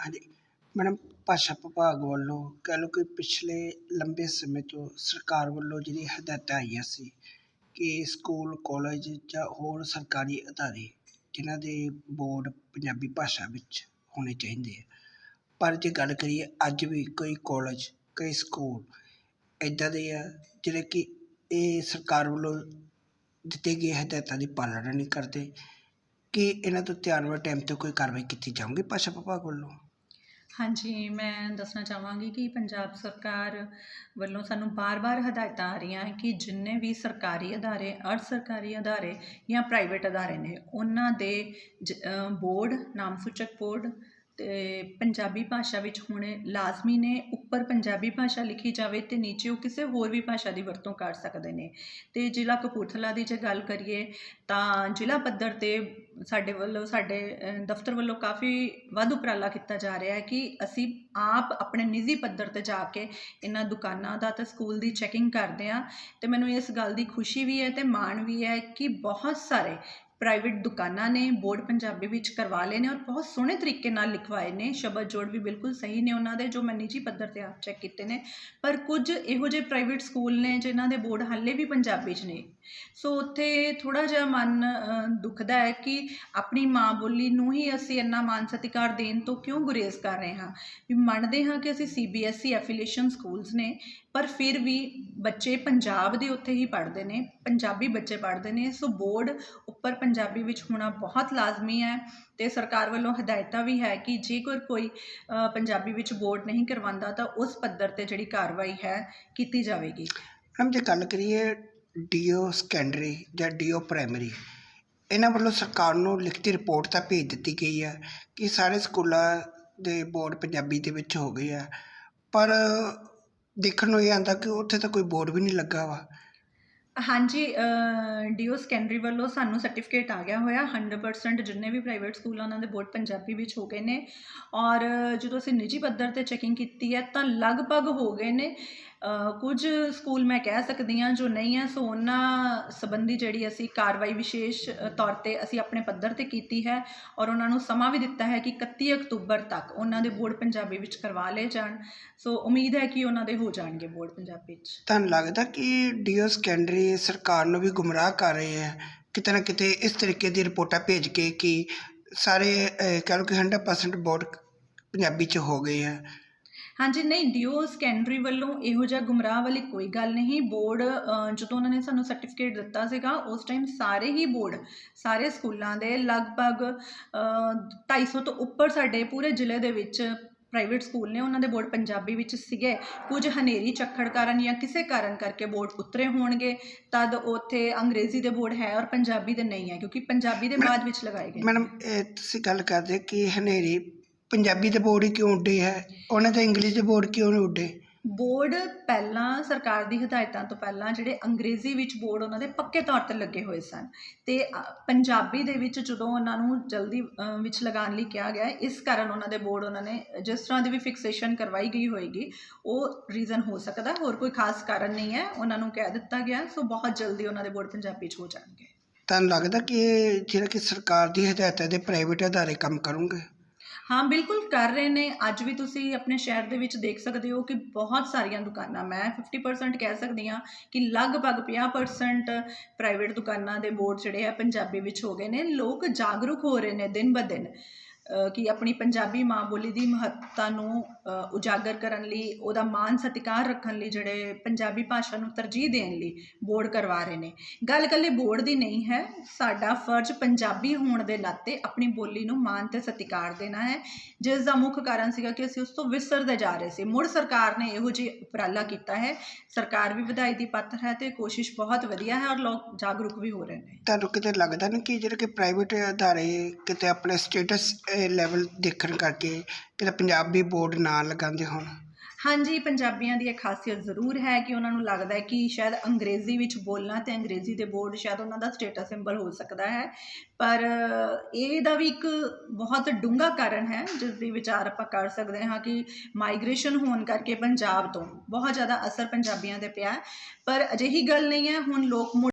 ਹਾਂਜੀ, ਮੈਡਮ, ਭਾਸ਼ਾ ਵਿਭਾਗ ਵੱਲੋਂ ਕਹਿ ਲਓ ਕਿ ਪਿਛਲੇ ਲੰਬੇ ਸਮੇਂ ਤੋਂ ਸਰਕਾਰ ਵੱਲੋਂ ਜਿਹੜੀ ਹਦਾਇਤਾਂ ਆਈਆਂ ਸੀ ਕਿ ਸਕੂਲ, ਕਾਲਜ ਜਾਂ ਹੋਰ ਸਰਕਾਰੀ ਅਦਾਰੇ ਜਿਨ੍ਹਾਂ ਦੇ ਬੋਰਡ ਪੰਜਾਬੀ ਭਾਸ਼ਾ ਵਿੱਚ ਹੋਣੇ ਚਾਹੀਦੇ ਆ। ਪਰ ਜੇ ਗੱਲ ਕਰੀਏ, ਅੱਜ ਵੀ ਕਈ ਕਾਲਜ, ਕਈ ਸਕੂਲ ਇੱਦਾਂ ਦੇ ਆ ਜਿਹੜੇ ਕਿ ਇਹ ਸਰਕਾਰ ਵੱਲੋਂ ਦਿੱਤੇ ਗਏ ਹਦਾਇਤਾਂ ਦੀ ਪਾਲਣਾ ਨਹੀਂ ਕਰਦੇ, ਕਿ ਇਹਨਾਂ ਤੋਂ ਧਿਆਨ ਵਾਲੇ, ਟਾਈਮ ਤੇ ਕੋਈ ਕਾਰਵਾਈ ਕੀਤੀ ਜਾਊਗੀ ਭਾਸ਼ਾ ਵਿਭਾਗ ਵੱਲੋਂ? ਹਾਂਜੀ, ਮੈਂ ਦੱਸਣਾ ਚਾਹਾਂਗੀ ਕਿ ਪੰਜਾਬ ਸਰਕਾਰ ਵੱਲੋਂ ਸਾਨੂੰ ਬਾਰ-ਬਾਰ ਹਦਾਇਤਾਂ ਆ ਰਹੀਆਂ ਹੈ ਕਿ ਜਿੰਨੇ ਵੀ ਸਰਕਾਰੀ ਅਦਾਰੇ ਅਰਧ ਸਰਕਾਰੀ ਅਦਾਰੇ ਜਾਂ ਪ੍ਰਾਈਵੇਟ ਅਦਾਰੇ ਨੇ, ਉਹਨਾਂ ਦੇ ਜ- ਬੋਰਡ ਨਾਮ ਸੂਚਕ ਬੋਰਡ ਤੇ ਪੰਜਾਬੀ ਭਾਸ਼ਾ ਵਿੱਚ ਹੋਣੇ ਲਾਜ਼ਮੀ ਨੇ, ਉੱਪਰ ਪੰਜਾਬੀ ਭਾਸ਼ਾ ਲਿਖੀ ਜਾਵੇ ਅਤੇ ਨੀਚੇ ਉਹ ਕਿਸੇ ਹੋਰ ਵੀ ਭਾਸ਼ਾ ਦੀ ਵਰਤੋਂ ਕਰ ਸਕਦੇ ਨੇ। ਅਤੇ ਜ਼ਿਲ੍ਹਾ ਕਪੂਰਥਲਾ ਦੀ ਜੇ ਗੱਲ ਕਰੀਏ ਤਾਂ ਜ਼ਿਲ੍ਹਾ ਪੱਧਰ ਤੇ ਸਾਡੇ ਵੱਲੋਂ, ਸਾਡੇ ਦਫ਼ਤਰ ਵੱਲੋਂ ਕਾਫੀ ਵੱਧ ਉਪਰਾਲਾ ਕੀਤਾ ਜਾ ਰਿਹਾ ਹੈ ਕਿ ਅਸੀਂ ਆਪ ਆਪਣੇ ਨਿੱਜੀ ਪੱਧਰ ਤੇ ਜਾ ਕੇ ਇਹਨਾਂ ਦੁਕਾਨਾਂ ਦਾ ਤੇ ਸਕੂਲ ਦੀ ਚੈਕਿੰਗ ਕਰਦੇ ਹਾਂ। ਤੇ ਮੈਨੂੰ ਇਸ ਗੱਲ ਦੀ ਖੁਸ਼ੀ ਵੀ ਹੈ ਤੇ ਮਾਣ ਵੀ ਹੈ ਕਿ ਬਹੁਤ ਸਾਰੇ ਪ੍ਰਾਈਵੇਟ ਦੁਕਾਨਾਂ ਨੇ, ਬੋਰਡ ਪੰਜਾਬੀ ਵਿੱਚ ਕਰਵਾ ਲਏ ਨੇ ਔਰ ਬਹੁਤ ਸੋਹਣੇ ਤਰੀਕੇ ਨਾਲ ਲਿਖਵਾਏ ਨੇ। ਸ਼ਬਦ ਜੋੜ ਵੀ ਬਿਲਕੁਲ ਸਹੀ ਨੇ ਉਹਨਾਂ ਦੇ, ਜੋ ਮੈਂ ਨਿੱਜੀ ਪੱਧਰ ਤੇ ਆਪ ਚੈੱਕ ਕੀਤੇ ਨੇ। ਪਰ ਕੁਝ ਇਹੋ ਜਿਹੇ ਪ੍ਰਾਈਵੇਟ ਸਕੂਲ ਨੇ ਜਿਨ੍ਹਾਂ ਦੇ ਬੋਰਡ ਹਾਲੇ ਵੀ ਪੰਜਾਬੀ 'ਚ ਨੇ। ਸੋ ਉੱਥੇ ਥੋੜਾ ਜਿਹਾ ਮਨ ਦੁਖਦਾ ਹੈ ਕਿ ਆਪਣੀ ਮਾਂ ਬੋਲੀ ਨੂੰ ਹੀ ਅਸੀਂ ਇੰਨਾ ਮਾਨ ਸਤਿਕਾਰ ਦੇਣ ਤੋਂ ਕਿਉਂ ਗੁਰੇਜ਼ ਕਰ ਰਹੇ ਹਾਂ? ਵੀ ਮੰਨਦੇ ਹਾਂ ਕਿ ਅਸੀਂ ਸੀਬੀਐਸਈ ਐਫੀਲੀਏਸ਼ਨ ਸਕੂਲਸ ਨੇ, ਪਰ ਫਿਰ ਵੀ ਬੱਚੇ ਪੰਜਾਬ ਦੇ ਉੱਥੇ ਹੀ ਪੜ੍ਹਦੇ ਨੇ, ਪੰਜਾਬੀ ਬੱਚੇ ਪੜ੍ਹਦੇ ਨੇ। ਸੋ ਬੋਰਡ ਉੱਪਰ ਪੰਜਾਬੀ ਵਿੱਚ ਹੋਣਾ ਬਹੁਤ ਲਾਜ਼ਮੀ ਹੈ ਤੇ ਸਰਕਾਰ ਵੱਲੋਂ ਹਦਾਇਤਾਂ ਵੀ ਹੈ ਕਿ ਜੇਕਰ ਕੋਈ ਪੰਜਾਬੀ ਵਿੱਚ ਬੋਰਡ ਨਹੀਂ ਕਰਵਾਉਂਦਾ ਤਾਂ ਉਸ ਪੱਧਰ ਤੇ ਜਿਹੜੀ ਕਾਰਵਾਈ ਹੈ ਕੀਤੀ ਜਾਵੇਗੀ। ਮੈਮ, ਜੇ ਗੱਲ ਕਰੀਏ ਡੀਓ ਸੈਕੰਡਰੀ ਜਾਂ ਡੀਓ ਪ੍ਰਾਇਮਰੀ, ਇਹਨਾਂ ਵੱਲੋਂ ਸਰਕਾਰ ਨੂੰ ਲਿਖਤੀ ਰਿਪੋਰਟ ਤਾਂ ਭੇਜ ਦਿੱਤੀ ਗਈ ਹੈ ਕਿ ਸਾਰੇ ਸਕੂਲਾਂ ਦੇ ਬੋਰਡ ਪੰਜਾਬੀ ਦੇ ਵਿੱਚ ਹੋ ਗਏ ਆ, ਪਰ ਦੇਖਣ ਨੂੰ ਇਹ ਆਉਂਦਾ ਕਿ ਉੱਥੇ ਤਾਂ ਕੋਈ ਬੋਰਡ ਵੀ ਨਹੀਂ ਲੱਗਾ ਵਾ। ਹਾਂਜੀ ਡੀਓ ਸੈਕੰਡਰੀ ਵੱਲੋਂ ਸਾਨੂੰ ਸਰਟੀਫਿਕੇਟ ਆ ਗਿਆ ਹੋਇਆ। 100% ਜਿੰਨੇ ਵੀ ਪ੍ਰਾਈਵੇਟ ਸਕੂਲ ਆ, ਉਹਨਾਂ ਦੇ ਬੋਰਡ ਪੰਜਾਬੀ ਵਿੱਚ ਹੋ ਗਏ ਨੇ। ਔਰ ਜਦੋਂ ਅਸੀਂ ਨਿੱਜੀ ਪੱਧਰ ਤੇ ਚੈਕਿੰਗ ਕੀਤੀ ਹੈ, ਤਾਂ ਲਗਭਗ ਹੋ ਗਏ ਨੇ। ਕੁਝ ਸਕੂਲ ਮੈਂ ਕਹਿ ਸਕਦੀ ਹਾਂ ਜੋ ਨਹੀਂ ਹੈ, ਸੋ ਉਹਨਾਂ ਸੰਬੰਧੀ ਜਿਹੜੀ ਅਸੀਂ ਕਾਰਵਾਈ ਵਿਸ਼ੇਸ਼ ਤੌਰ ਤੇ ਅਸੀਂ ਆਪਣੇ ਪੱਧਰ ਤੇ ਕੀਤੀ ਹੈ ਔਰ ਉਹਨਾਂ ਨੂੰ ਸਮਾਂ ਵੀ ਦਿੱਤਾ ਹੈ ਕਿ 31 ਅਕਤੂਬਰ ਤੱਕ ਉਹਨਾਂ ਦੇ ਬੋਰਡ ਪੰਜਾਬੀ ਵਿੱਚ ਕਰਵਾ ਲਏ ਜਾਣ। ਸੋ ਉਮੀਦ ਹੈ ਕਿ ਉਹਨਾਂ ਦੇ ਹੋ ਜਾਣਗੇ ਬੋਰਡ ਪੰਜਾਬੀ ਵਿੱਚ। ਤੁਹਾਨੂੰ ਲੱਗਦਾ ਕਿ ਡੀਓ ਸੈਕੰਡਰੀ ਸਰਕਾਰ ਨੂੰ ਵੀ ਗੁੰਮਰਾਹ ਕਰ ਰਹੇ ਹੈ। ਕਿਤੇ ਨਾ ਕਿਤੇ ਇਸ ਤਰੀਕੇ ਦੀ ਰਿਪੋਰਟਾਂ ਭੇਜ ਕੇ ਕਿ ਸਾਰੇ ਅਹ, ਕਹਿ ਲਓ ਕਿ 100% ਬੋਰਡ ਪੰਜਾਬੀ 'ਚ ਹੋ ਗਏ ਹੈ। ਹਾਂਜੀ ਨਹੀਂ ਡੀਓ ਸੈਕੰਡਰੀ ਵੱਲੋਂ ਇਹੋ ਜਿਹਾ ਗੁੰਮਰਾਹ ਵਾਲੀ ਕੋਈ ਗੱਲ ਨਹੀਂ। ਬੋਰਡ ਜਦੋਂ ਉਹਨਾਂ ਨੇ ਸਾਨੂੰ ਸਰਟੀਫਿਕੇਟ ਦਿੱਤਾ ਸੀਗਾ ਉਸ ਟਾਈਮ ਸਾਰੇ ਹੀ ਬੋਰਡ ਸਾਰੇ ਸਕੂਲਾਂ ਦੇ ਲਗਭਗ ਅ, 250 ਤੋਂ ਉੱਪਰ ਸਾਡੇ ਪੂਰੇ ਜ਼ਿਲ੍ਹੇ ਦੇ ਵਿੱਚ ਪ੍ਰਾਈਵੇਟ ਸਕੂਲ ਨੇ ਉਹਨਾਂ ਦੇ ਬੋਰਡ ਪੰਜਾਬੀ ਵਿੱਚ ਸੀਗੇ। ਕੁਝ ਹਨੇਰੀ ਚੱਖੜ ਕਾਰਨ ਜਾਂ ਕਿਸੇ ਕਾਰਨ ਕਰਕੇ ਬੋਰਡ ਉਤਰੇ ਹੋਣਗੇ, ਤਦ ਉੱਥੇ ਅੰਗਰੇਜ਼ੀ ਦੇ ਬੋਰਡ ਹੈ ਔਰ ਪੰਜਾਬੀ ਦੇ ਨਹੀਂ ਹੈ, ਕਿਉਂਕਿ ਪੰਜਾਬੀ ਦੇ ਬਾਅਦ ਵਿੱਚ ਲਗਾਏ ਗਏ। ਮੈਡਮ, ਇਹ ਤੁਸੀਂ ਗੱਲ ਕਰਦੇ ਕਿ ਹਨੇਰੀ ਪੰਜਾਬੀ ਦੇ ਬੋਰਡ ਹੀ ਕਿਉਂ ਉੱਡੇ ਹੈ? ਉਹਨਾਂ ਦੇ ਇੰਗਲਿਸ਼ ਦੇ ਬੋਰਡ ਕਿਉਂ ਨਹੀਂ ਉੱਡੇ? ਬੋਰਡ ਪਹਿਲਾਂ ਸਰਕਾਰ ਦੀ ਹਦਾਇਤਾਂ ਤੋਂ ਪਹਿਲਾਂ ਜਿਹੜੇ ਅੰਗਰੇਜ਼ੀ ਵਿੱਚ ਬੋਰਡ ਉਹਨਾਂ ਦੇ ਪੱਕੇ ਤੌਰ ਤੇ ਲੱਗੇ ਹੋਏ ਸਨ। ਤੇ ਪੰਜਾਬੀ ਦੇ ਵਿੱਚ ਜਦੋਂ ਉਹਨਾਂ ਨੂੰ ਜਲਦੀ ਵਿੱਚ ਲਗਾਉਣ ਲਈ ਕਿਹਾ ਗਿਆ, ਇਸ ਕਾਰਨ ਉਹਨਾਂ ਦੇ ਬੋਰਡ ਉਹਨਾਂ ਨੇ ਜਿਸ ਤਰ੍ਹਾਂ ਦੀ ਵੀ ਫਿਕਸੇਸ਼ਨ ਕਰਵਾਈ ਗਈ ਹੋਏਗੀ, ਉਹ ਰੀਜ਼ਨ ਹੋ ਸਕਦਾ, ਹੋਰ ਕੋਈ ਖਾਸ ਕਾਰਨ ਨਹੀਂ ਹੈ, ਉਹਨਾਂ ਨੂੰ ਕਹਿ ਦਿੱਤਾ ਗਿਆ, ਸੋ ਬਹੁਤ ਜਲਦੀ ਉਹਨਾਂ ਦੇ ਬੋਰਡ ਪੰਜਾਬੀ 'ਚ ਹੋ ਜਾਣਗੇ। ਤੁਹਾਨੂੰ ਲੱਗਦਾ ਕਿ ਜਿਹੜਾ ਕਿ ਸਰਕਾਰ ਦੀ ਹਦਾਇਤਾਂ ਦੇ ਪ੍ਰਾਈਵੇਟ ਅਦਾਰੇ ਕੰਮ ਕਰਨਗੇ? ਹਾਂ, ਬਿਲਕੁਲ ਕਰ ਰਹੇ ਨੇ। ਅੱਜ ਵੀ ਤੁਸੀਂ ਆਪਣੇ ਸ਼ਹਿਰ ਦੇ ਵਿੱਚ ਦੇਖ ਸਕਦੇ ਹੋ ਕਿ ਬਹੁਤ ਸਾਰੀਆਂ ਦੁਕਾਨਾਂ, ਮੈਂ 50% ਕਹਿ ਸਕਦੀ ਹਾਂ ਕਿ ਲਗਭਗ 50% ਪ੍ਰਾਈਵੇਟ ਦੁਕਾਨਾਂ ਦੇ ਬੋਰਡ ਜਿਹੜੇ ਆ ਪੰਜਾਬੀ ਵਿੱਚ ਹੋ ਗਏ ਨੇ। ਲੋਕ ਜਾਗਰੂਕ ਹੋ ਰਹੇ ਨੇ ਦਿਨ ਬ ਦਿਨ। ਕਿ ਆਪਣੀ ਪੰਜਾਬੀ ਮਾਂ ਬੋਲੀ ਦੀ ਮਹੱਤਤਾ ਨੂੰ ਉਜਾਗਰ ਕਰਨ ਲਈ, ਉਹਦਾ ਮਾਨ ਸਤਿਕਾਰ ਰੱਖਣ ਲਈ ਜਿਹੜੇ ਪੰਜਾਬੀ ਭਾਸ਼ਾ ਨੂੰ ਤਰਜੀਹ ਦੇਣ ਲਈ ਬੋਰਡ ਕਰਵਾ ਰਹੇ ਨੇ। ਗੱਲ ਇਕੱਲੇ ਬੋਰਡ ਦੀ ਨਹੀਂ ਹੈ, ਸਾਡਾ ਫਰਜ਼ ਪੰਜਾਬੀ ਹੋਣ ਦੇ ਨਾਤੇ ਆਪਣੀ ਬੋਲੀ ਨੂੰ ਮਾਨ ਤੇ ਸਤਿਕਾਰ ਦੇਣਾ ਹੈ। ਜਿਸ ਦਾ ਮੁੱਖ ਕਾਰਨ ਸੀਗਾ ਕਿ ਅਸੀਂ ਉਸ ਤੋਂ ਵਿਸਰਦੇ ਜਾ ਰਹੇ ਸੀ। ਮੁੜ ਸਰਕਾਰ ਨੇ ਇਹੋ ਜਿਹੀ ਉਪਰਾਲਾ ਕੀਤਾ ਹੈ। ਸਰਕਾਰ ਵੀ ਵਧਾਈ ਦੀ ਪਾਤਰ ਹੈ ਤੇ ਕੋਸ਼ਿਸ਼ ਬਹੁਤ ਵਧੀਆ ਹੈ ਔਰ ਲੋਕ ਜਾਗਰੂਕ ਵੀ ਹੋ ਰਹੇ ਨੇ। ਤੁਹਾਨੂੰ ਕਿਤੇ ਲੱਗਦਾ ਨਹੀਂ ਕਿ ਜਿਹੜੇ ਕਿ ਪ੍ਰਾਈਵੇਟ ਅਦਾਰੇ ਕਿਤੇ ਆਪਣੇ ਸਟੇਟਸ ਲੈਵਲ ਦੇਖਣ ਕਰਕੇ ਕਿਤੇ ਪੰਜਾਬੀ ਬੋਰਡ ਨਾ ਲਗਾਉਂਦੇ ਹੋਣ। ਹਾਂਜੀ, ਪੰਜਾਬੀਆਂ ਦੀ ਇਹ ਖਾਸੀਅਤ ਜ਼ਰੂਰ ਹੈ ਕਿ ਉਹਨਾਂ ਨੂੰ ਲੱਗਦਾ ਹੈ ਕਿ ਸ਼ਾਇਦ ਅੰਗਰੇਜ਼ੀ ਵਿੱਚ ਬੋਲਣਾ ਤੇ ਅੰਗਰੇਜ਼ੀ ਦੇ ਬੋਰਡ ਸ਼ਾਇਦ ਉਹਨਾਂ ਦਾ ਸਟੇਟਸ ਸਿੰਬਲ ਹੋ ਸਕਦਾ ਹੈ। ਪਰ ਇਹਦਾ ਵੀ ਇੱਕ ਬਹੁਤ ਡੂੰਘਾ ਕਾਰਨ ਹੈ, ਜਿਸ ਦੀ ਵਿਚਾਰ ਆਪਾਂ ਕਰ ਸਕਦੇ ਹਾਂ ਕਿ ਮਾਈਗ੍ਰੇਸ਼ਨ ਹੋਣ ਕਰਕੇ ਪੰਜਾਬ ਤੋਂ ਬਹੁਤ ਜ਼ਿਆਦਾ ਅਸਰ ਪੰਜਾਬੀਆਂ ਤੇ ਪਿਆ ਪਰ ਅਜਿਹੀ ਗੱਲ ਨਹੀਂ ਹੈ, ਹੁਣ ਲੋਕ ਮੁੜ